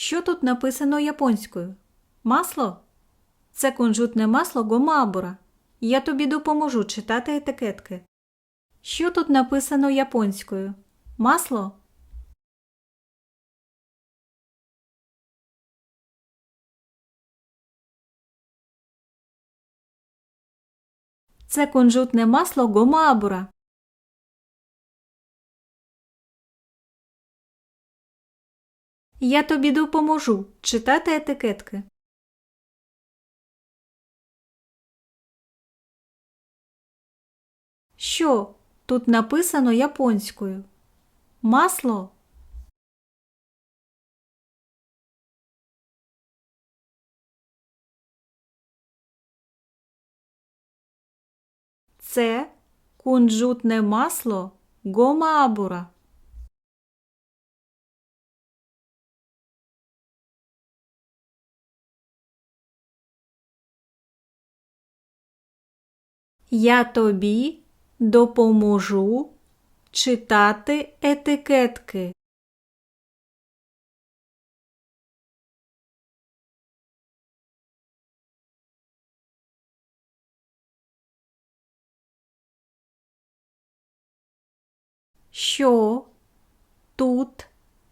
Що тут написано японською? Масло? Це кунжутне масло гомабура. Я тобі допоможу читати етикетки. Що тут написано японською? Масло? Це кунжутне масло гомабура. Я тобі допоможу читати етикетки. Що тут написано японською? Масло? Це кунжутне масло гомабура. Я тобі допоможу читати етикетки. Що тут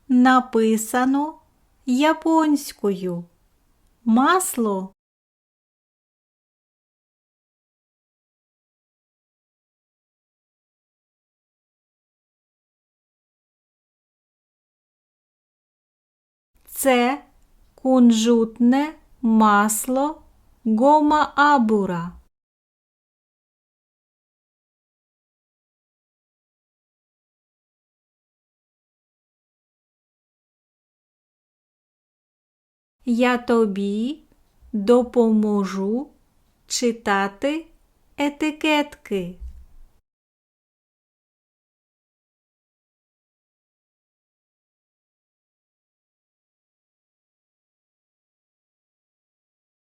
написано японською? Масло? Це кунжутне масло гомаабура. Я тобі допоможу читати етикетки.